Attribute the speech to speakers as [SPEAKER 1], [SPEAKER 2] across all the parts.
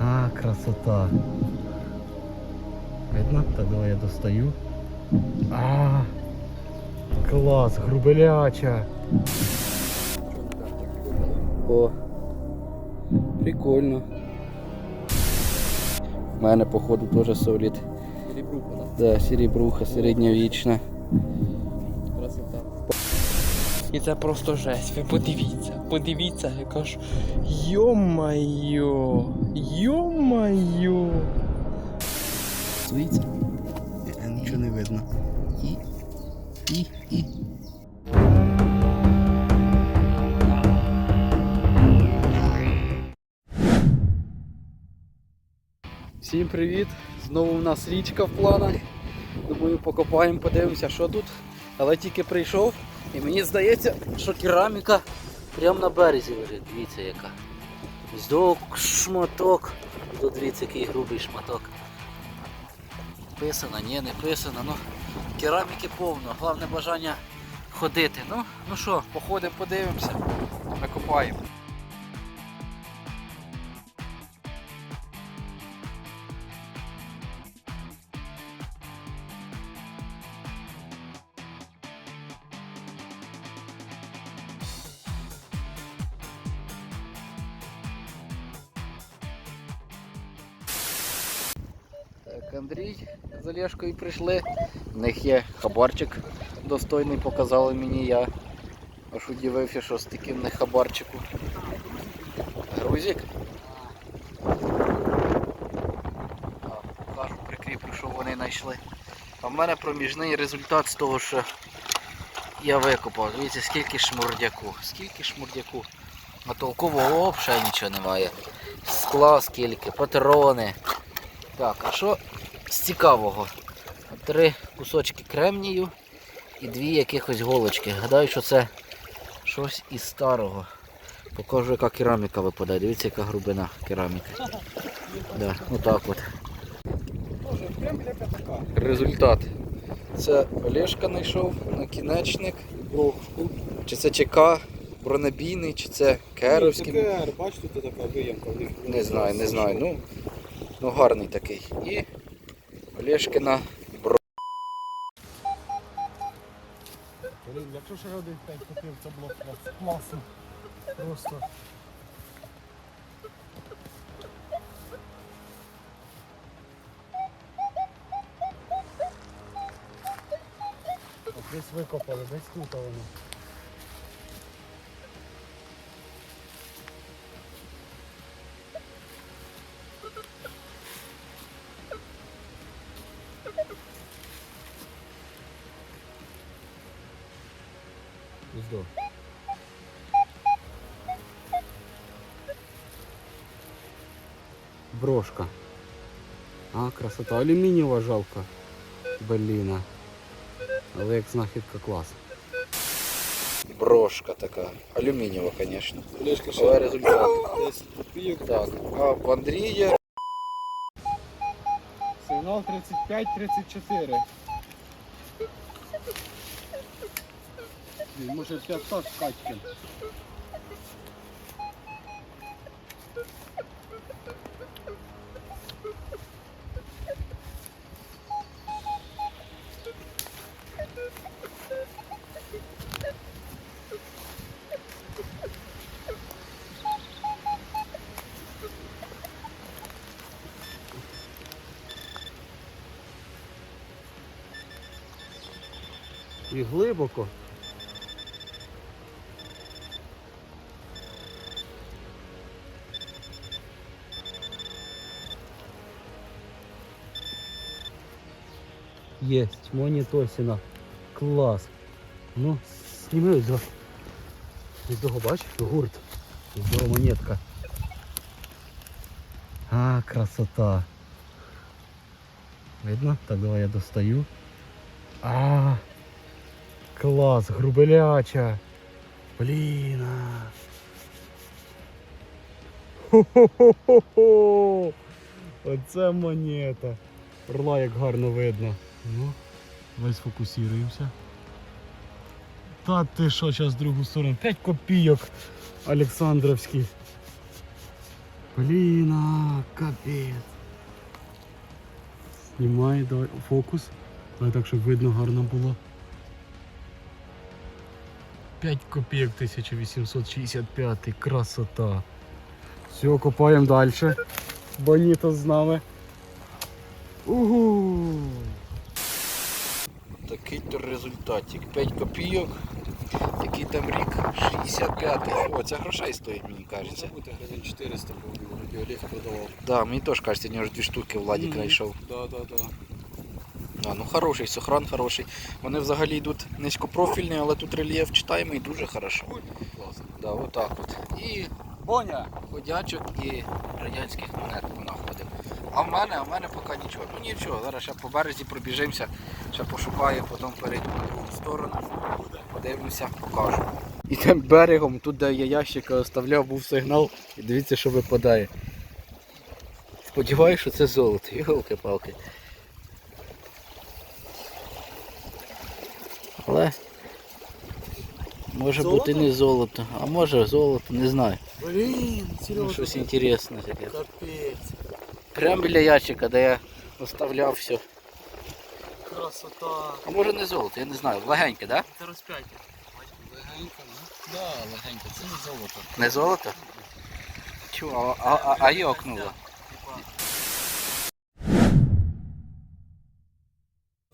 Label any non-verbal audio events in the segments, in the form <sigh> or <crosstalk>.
[SPEAKER 1] А, красота. Видно? Так, давай я достаю. А, клас, грубеляча. О, прикольно. У мене, походу, теж солід.
[SPEAKER 2] Серебруха,
[SPEAKER 1] Да, серебруха середньовічна.
[SPEAKER 2] І це просто жесть. Ви подивіться, подивіться, яка ж. Йо-майо! Йо-майо!
[SPEAKER 1] Дивіться. Е, Нічого не видно. І. І. І. Всім привіт! Знову в нас річка в планах. Думаю, покопаємо, подивимося, що тут. Але тільки прийшов і мені здається, що кераміка прямо на березі лежить. Дивіться яка. Здок шматок. Тут дивіться, який грубий шматок. Писано, ні, не писано. Ну, кераміки повно. Головне бажання ходити. Ну, ну що, походимо, подивимося. Накопаємо. Андрій з Олешкою прийшли. В них є хабарчик достойний, показали мені. Я аж удивився, що з таким не хабарчику. Грузик. Покажу, прикріплю, що вони знайшли. А в мене проміжний результат з того, що я викопав. Дивіться, скільки шмурдяку. Скільки шмурдяку. А толкового взагалі нічого немає. Скла скільки, патрони. Так, а що з цікавого? Три кусочки кремнію і дві якихось голочки. Гадаю, що це щось із старого. Покажу, яка кераміка випадає. Дивіться, яка грубина кераміки. <laughs> Да, отак от. Результат. Це Олешка знайшов накінечник. Чи це ЧК, бронебійний, чи це керовський.
[SPEAKER 3] КР, бачите, така виямка.
[SPEAKER 1] Не знаю, не знаю. Ну, ну гарний такий. І Олешкина бро.
[SPEAKER 3] Якщо ще один п'ять купив, це було класно. Просто. Десь викопали, десь тут воно.
[SPEAKER 1] Здорово. Брошка. А, красота. Алюмінієва жалко. Блін. Але як знахідка клас. Брошка така. Алюмінієва, звісно.
[SPEAKER 3] Олешка
[SPEAKER 1] Але результат.
[SPEAKER 3] 10 копійок.
[SPEAKER 1] Так, а в Андрія
[SPEAKER 3] Сигнал 35-34. Може 500 Катькин.
[SPEAKER 1] і глибоко. Есть, монітосіна. Клас. Ну, сніми ось. Ось того бач, гурт. Ось монетка. А, красота. Видно? Так, давай я достаю. А, клас, грубеляча. Блін. Хо-хо-хо-хо-хо. Оце монета. Орла як гарно видно. Ну, давай сфокусуємося.
[SPEAKER 3] Та ти що, зараз в другу сторону. 5 копійок Олександровський. Блін, а, капець. Знімай, давай фокус. Давай так, щоб видно гарно було. 5 копійок 1865, красота. Все, копаємо далі. Боніто з нами. Угу.
[SPEAKER 1] Такий то результатик. 5 копійок. Який там рік? 65-й. О, це грошей стоїть, мені кажеться.
[SPEAKER 3] бути гривень 400 був, вроді Олег продавав.
[SPEAKER 1] Да, мені теж кажеться, у нього ж дві штуки Владик знайшов.
[SPEAKER 3] Да, да, да.
[SPEAKER 1] А, ну хороший, сохран хороший. Вони взагалі йдуть низькопрофільні, але тут рельєф читаємо і дуже хорошо.
[SPEAKER 3] Класно.
[SPEAKER 1] Да, отак от. І
[SPEAKER 3] Боня!
[SPEAKER 1] ходячок і радянських монет. А в мене, а в мене поки нічого. Ну нічого, зараз ще по березі пробіжимося, ще пошукаю, потім перейду на другу сторону, подивимося, покажу. І тим берегом, тут де я ящика оставляв, був сигнал, і дивіться, що випадає. Сподіваюся, що це золото, йолки-палки. Але може бути не золото, а може золото, не знаю.
[SPEAKER 3] Блін,
[SPEAKER 1] Ну, щось інтересне таке.
[SPEAKER 3] капець.
[SPEAKER 1] Прямо біля ящика, де я оставляв все.
[SPEAKER 3] Красота.
[SPEAKER 1] А може не золото, я не знаю. Легеньке, так?
[SPEAKER 3] Це розп'яття. Легенько, ну? Да, легенько, це не золото.
[SPEAKER 1] Не золото? Чого? А, а, а йокнуло.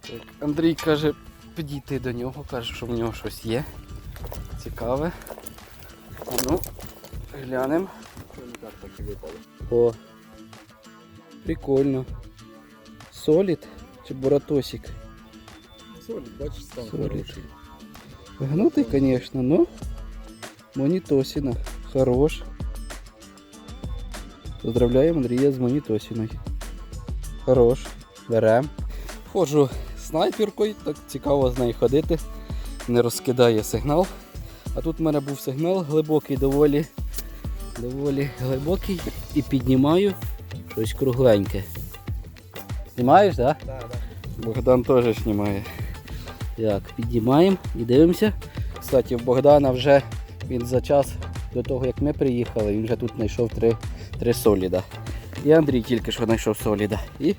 [SPEAKER 1] Так, Андрій каже, підійти до нього, каже, що в нього щось є. Цікаве. А ну, глянемо. О. Прикольно. Солід чи буратосик?
[SPEAKER 3] Солід, бачиш, став
[SPEAKER 1] Солід.
[SPEAKER 3] хороший.
[SPEAKER 1] Гнутый, конечно, но монитосина. Хорош. Поздравляем Андрія з монітосіною. Хорош. Берем. Ходжу снайперкою, так цікаво з нею ходити. Не розкидає сигнал. А тут в мене був сигнал глибокий, доволі, доволі глибокий. І піднімаю щось кругленьке. Знімаєш, так? Да?
[SPEAKER 3] Так, так.
[SPEAKER 1] Богдан теж знімає. Як, піднімаємо і дивимося. Кстати, в Богдана вже він за час до того, як ми приїхали, він вже тут знайшов три, три соліда. І Андрій тільки що знайшов соліда. І в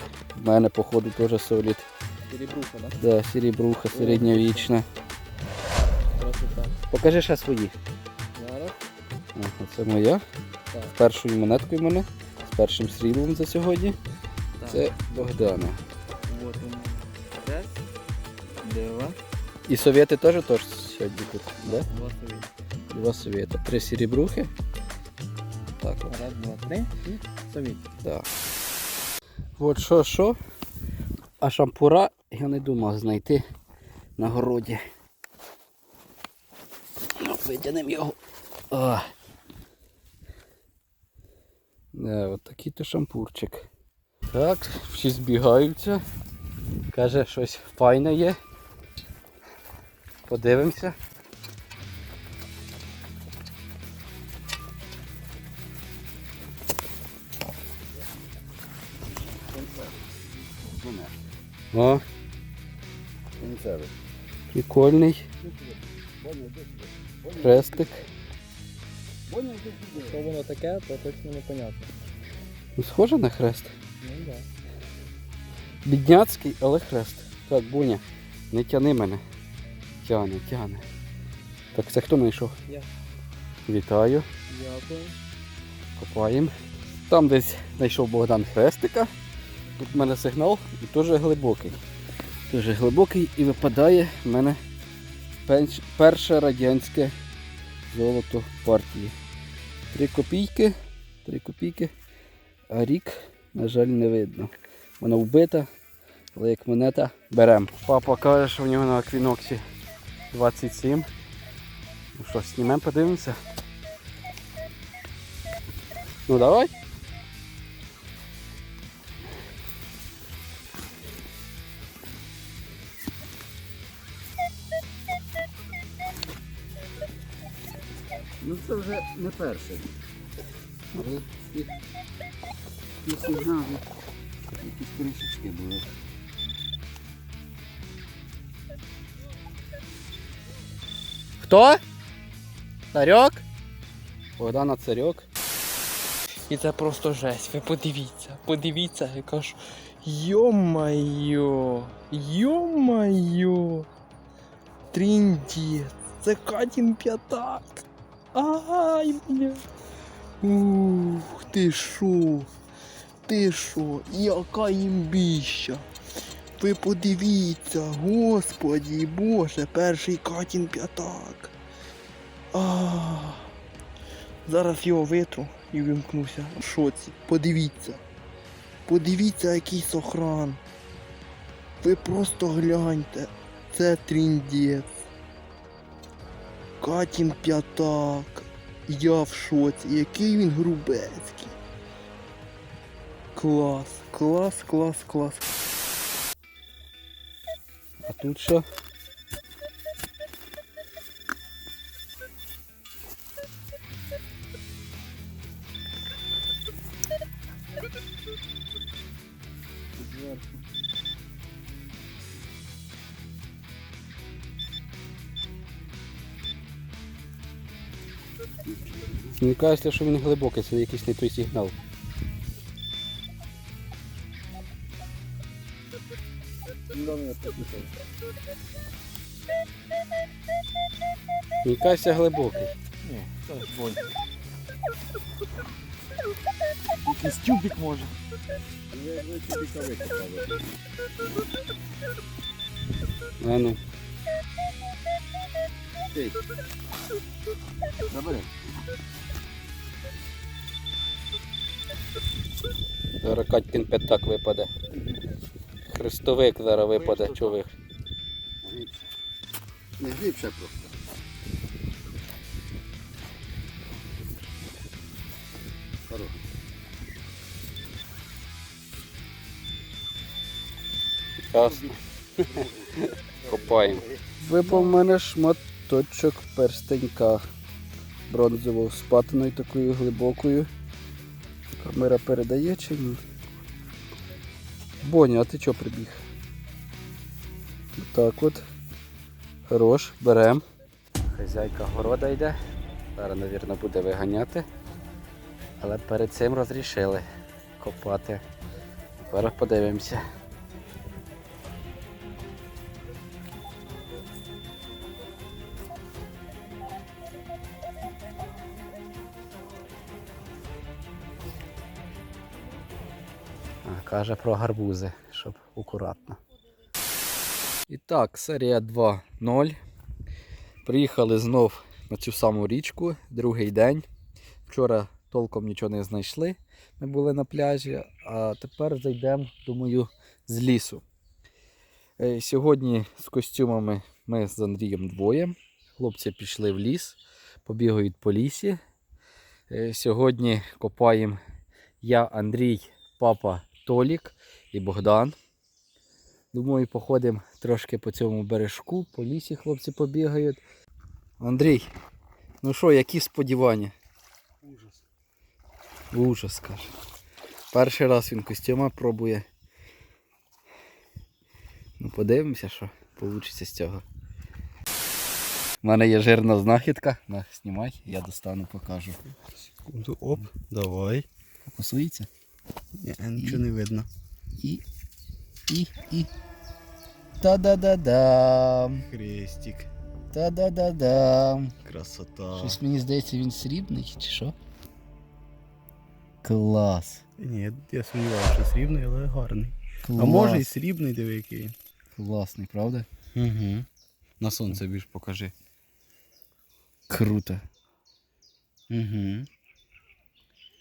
[SPEAKER 1] мене, походу, теж солід.
[SPEAKER 2] Перебруха, да?
[SPEAKER 1] Да, серебруха середньовічна.
[SPEAKER 2] Красота.
[SPEAKER 1] Покажи ще свої.
[SPEAKER 2] Зараз.
[SPEAKER 1] Ага, це моя.
[SPEAKER 2] Так.
[SPEAKER 1] Першою монеткою в мене. Першим сріблом за сьогодні.
[SPEAKER 2] Так.
[SPEAKER 1] Це Богдана.
[SPEAKER 2] Вот он. Раз. Два.
[SPEAKER 1] І совєти теж теж сьогодні тут. Да?
[SPEAKER 2] Два совет.
[SPEAKER 1] Два совєта. Три серебрухи. Так от.
[SPEAKER 2] Раз, два, три. І совет.
[SPEAKER 1] Да. От що, що. А шампура я не думав знайти на городі. Ну, витягнемо його. О. Да, от такий то шампурчик. Так, всі збігаються. Каже, щось файне є. Подивимося. О, прикольний. Хрестик.
[SPEAKER 2] Що воно таке, то точно непонятно.
[SPEAKER 1] Ну, схоже на хрест.
[SPEAKER 2] Ну да.
[SPEAKER 1] Бідняцький, але хрест. Так, Буня, не тяни мене. Тяне, тяне. Так, це хто знайшов?
[SPEAKER 2] Я.
[SPEAKER 1] Вітаю,
[SPEAKER 2] Дякую.
[SPEAKER 1] копаємо. Там десь знайшов Богдан хрестика. Тут в мене сигнал і теж глибокий. Дуже глибокий і випадає в мене перше радянське золото партії. Три копійки, три копійки, а рік, на жаль, не видно. Вона вбита, але як монета беремо. Папа каже, що в нього на аквіноксі 27. Ну що, знімемо, подивимося. Ну давай. Вже не перший. І, і сигнали, якісь кришечки були. Хто? Царьок? Богдана Царьок.
[SPEAKER 2] І це просто жесть. Ви подивіться, подивіться, яка ж. Йо-майо! Йо-майо! Тріндець! Це Катін п'ятак! Ай, бля! Ух, ти шо? Ти шо? Яка імбіща! Ви подивіться, господі боже, перший Катін п'ятак! А, Зараз його витру і вимкнуся. Шоці. Подивіться. Подивіться, який сохран. Ви просто гляньте. Це тріндець. Катін п'ятак. Я в шоці. Який він грубецький. Клас, клас, клас, клас.
[SPEAKER 1] А тут що? Мені кажеться, що він глибокий, це якийсь не той сигнал. Мені кажеться глибокий.
[SPEAKER 3] Ні, це боль. Якийсь тюбик може.
[SPEAKER 1] А ну.
[SPEAKER 3] Забери.
[SPEAKER 1] Зараз Катькин п'ятак випаде. Хрестовик зараз випаде, чових.
[SPEAKER 3] Не глибше просто.
[SPEAKER 1] Ясно. Копаємо. Випав в мене шматочок перстенька бронзового з патиною такою глибокою. Камера передає чи ні? Боня, а ти чого прибіг? Так от. Хорош, берем. Хазяйка города йде. Зараз, мабуть, буде виганяти. Але перед цим розрішили копати. Зараз подивимося. Каже про гарбузи, щоб акуратно. І так, серія 2.0. Приїхали знов на цю саму річку, другий день. Вчора толком нічого не знайшли. Ми були на пляжі, а тепер зайдемо, думаю, з лісу. Е, Сьогодні з костюмами ми з Андрієм двоє. Хлопці пішли в ліс, побігають по лісі. Е, Сьогодні копаємо я, Андрій, папа Толік і Богдан. Думаю, походимо трошки по цьому бережку, по лісі хлопці побігають. Андрій, ну що, які сподівання?
[SPEAKER 3] Ужас.
[SPEAKER 1] Ужас, каже. Перший раз він костюма пробує. Ну, подивимося, що вийде з цього. У мене є жирна знахідка. На, знімай, я достану, покажу.
[SPEAKER 3] Секунду, оп, давай.
[SPEAKER 1] Фокусується?
[SPEAKER 3] Ні, нічого не видно.
[SPEAKER 1] І. І. І. Та-да-да-дам.
[SPEAKER 3] Хрестик.
[SPEAKER 1] Та-да-да-дам.
[SPEAKER 3] Красота.
[SPEAKER 1] Щось мені здається, він срібний, чи що? Клас.
[SPEAKER 3] Ні, я сумнівався, що срібний, але гарний.
[SPEAKER 1] Клас.
[SPEAKER 3] А може і срібний, диви який.
[SPEAKER 1] Класний, правда?
[SPEAKER 3] Угу. На сонце більш покажи.
[SPEAKER 1] Круто.
[SPEAKER 3] Угу.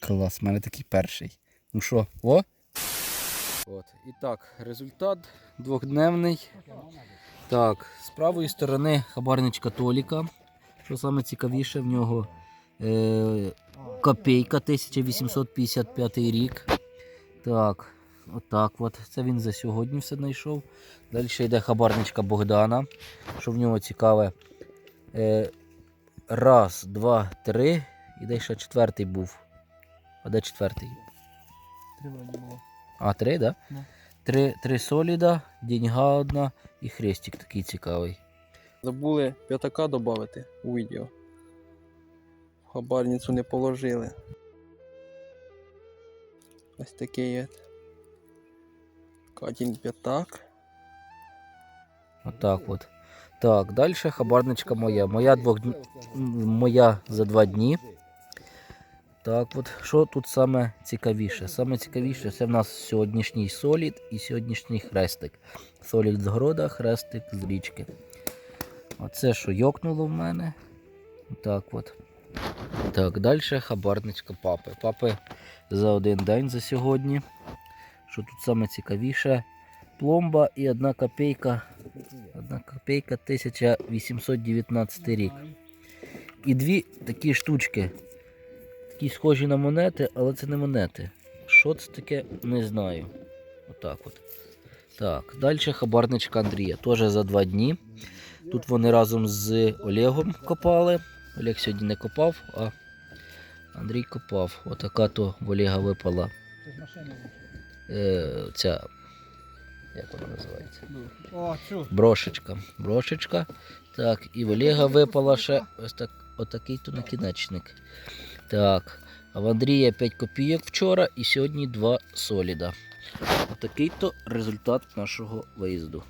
[SPEAKER 1] Клас, в мене такий перший. Ну що, о? От. І так, результат двохдневний. Так, з правої сторони хабарничка Толіка. Що саме цікавіше, в нього е, копійка 1855 рік. Так, отак от. Це він за сьогодні все знайшов. Далі йде хабарничка Богдана. Що в нього цікаве. Е, раз, два, три. І де ще четвертий був. А де четвертий?
[SPEAKER 2] Три вроді було.
[SPEAKER 1] А, три, да?
[SPEAKER 2] Да.
[SPEAKER 1] Три, три соліда, деньга одна і хрестик такий цікавий.
[SPEAKER 2] Забули п'ятака додати у відео. Хабарницю не положили. Ось такий от. Катін п'ятак.
[SPEAKER 1] Отак от. Так, далі хабарничка моя. Моя, двох... моя за два дні. Так от, що тут саме цікавіше? Саме цікавіше це в нас сьогоднішній солід і сьогоднішній хрестик. Солід з города, хрестик з річки. Оце що йокнуло в мене. Так от. Так, далі хабарничка папи. Папи за один день за сьогодні. Що тут саме цікавіше? Пломба і одна копійка. Одна копійка 1819 рік. І дві такі штучки. Такі схожі на монети, але це не монети. Що це таке, не знаю. Отак от. Так, далі хабарничка Андрія. Теж за два дні. Тут вони разом з Олегом копали. Олег сьогодні не копав, а Андрій копав. Отака то в Олега випала. Е, ця. Як вона називається? Брошечка. Брошечка. Так, і в Олега випала ще ось так, отакий то накінечник. Так. А в Андрія 5 копійок вчора і сьогодні 2 соліда. Отакий то результат нашого виїзду.